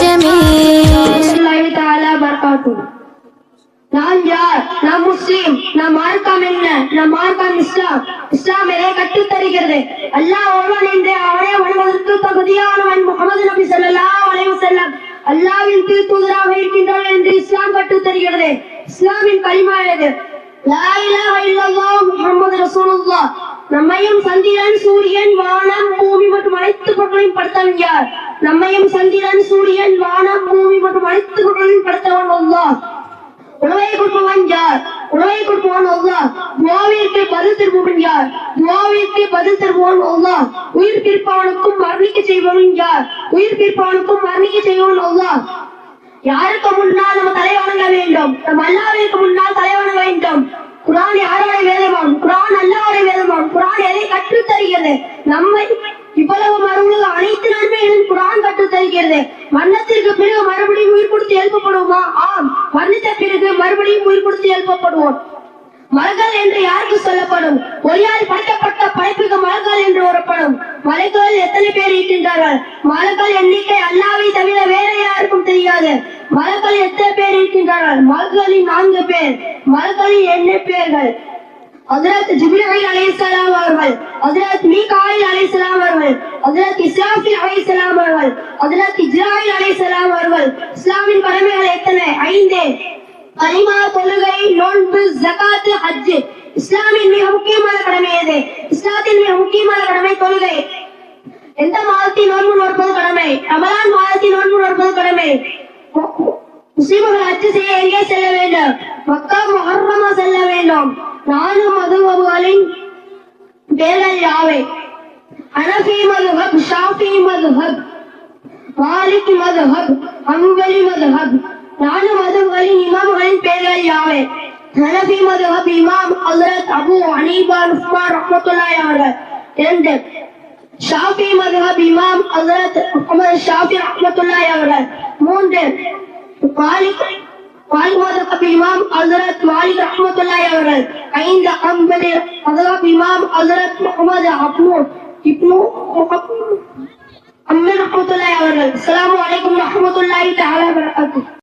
என்ன? நம் என்று அவனே வணங்குவதற்கு தகுதியானவன் முகமது நபி சொல்லலாம் வளைவு செல்லம் அல்லாவின் திருத்தூதராக என்று இஸ்லாம் கற்று தருகிறது இஸ்லாமின் கலிமா எது? லா இலாஹ இல்லல்லாஹ் முஹம்மது ரசூலுல்லாஹ். நம்மையும் சந்திரன் சூரியன் வானம் பூமி மற்றும் படுத்தவன் யார் நம்மையும் சந்திரன் சூரியன் வானம் பூமி மற்றும் அனைத்து பொருட்களையும் படுத்தவன் அல்லாஹ். உணவை கொடுப்பவன் யார்? உணவை கொடுப்பவன் அல்லாஹ். துவாவிற்கு பதில் தருபவன் யார்? துவாவிற்கு பதில் தருபவன் அல்லாஹ். உயிர் பிரிப்பவனுக்கும் மரணிக்க செய்பவன் யார்? உயிர் பிரிப்பவனுக்கும் மரணிக்க செய்பவன் அல்லாஹ். யாருக்கு முன்னால் நம்ம தலை வணங்க வேண்டும்? நம் அல்லாவிற்கு முன்னால் தலை வணங்க வேண்டும். குரான் யாரோட வேதமாம்? குரான் அல்லாவோட வேதமாம். குரான் எதை கற்றுத் தருகிறது நம்மை இவ்வளவு மறுபடியும் அனைத்து நன்மைகளும் குரான் இருக்கிறது. மரணத்திற்கு பிறகு மறுபடியும் உயிர் கொடுத்து எழுப்பப்படுவோமா? ஆம். மரணித்த பிறகு மறுபடியும் உயிர் கொடுத்து எழுப்பப்படுவோம். மலர்கள் என்று யாருக்கு சொல்லப்படும்? ஒளியால் படைக்கப்பட்ட படைப்புக்கு மலர்கள் என்று கூறப்படும் மலைகள் எத்தனை பேர் இருக்கின்றார்கள்? மலர்கள் எண்ணிக்கை அல்லாவை தவிர வேற யாருக்கும் தெரியாது. மலர்கள் எத்தனை பேர் இருக்கின்றார்கள்? மலர்களின் நான்கு பேர். மலர்களின் என்ன பேர்கள். அதிரத் ஜிப்ரீல் அலைஹிஸ்ஸலாம் அவர்கள் ஹஜரத் மீகாயில் அலைஹிஸ்ஸலாம் அவர்கள் ஹஜரத் இஸ்ராஃபில் அலைஹிஸ்ஸலாம் அவர்கள் ஹஜரத் இஸ்ராயில் அலைஹிஸ்ஸலாம் அவர்கள் இஸ்லாமின் கடமைகள் எத்தனை? ஐந்து. கலிமா தொழுகை நோன்பு ஜகாத் ஹஜ் இஸ்லாமின் மிக முக்கியமான கடமை எது? இஸ்லாத்தின் மிக முக்கியமான கடமை தொழுகை. எந்த மாதத்தில் நோன்பு நோற்பது கடமை? ரமலான் மாதத்தில் நோன்பு நோற்பது கடமை. முஸ்லிம்கள் ஹஜ் செய்ய எங்கே செல்ல வேண்டும்? மக்கா முஹர்ரமா செல்ல வேண்டும். நாலு மதுவகளின் பேர்கள் யாவை. ஹனஃபி மதுஹப் ஷாஃபி மதுஹப் மாலிக் மதுஹப் அம்பலி மதுஹப் நாலு மதுகளின் இமாம்களின் பெயர்கள் யாவை. ஹனஃபி மதுஹப் இமாம் ஹஜரத் அபு ஹனீபா உஸ்மான் ரஹ்மத்துல்லாஹி அவர்கள். இரண்டு. ஷாஃபி மதுஹப் இமாம் ஹஜரத் முகமது ஷாஃபி ரஹ்மத்துல்லாஹி அவர்கள். மூன்று. மாலிக் மாலிக் மதுஹப் இமாம் ஹஜரத் மாலிக் ரஹ்மத்துல்லாஹி அவர்கள் ஐந்து ஹம்பலி மதுஹப் இமாம் ஹஜரத் முகமது அப்னு இப்னு முகப் அம்மன் ரஹ்மத்துல்லாஹி அவர்கள் அஸ்ஸலாமு அலைக்கும் வரஹ்மத்துல்லாஹி தஆலா வபரகாத்துஹு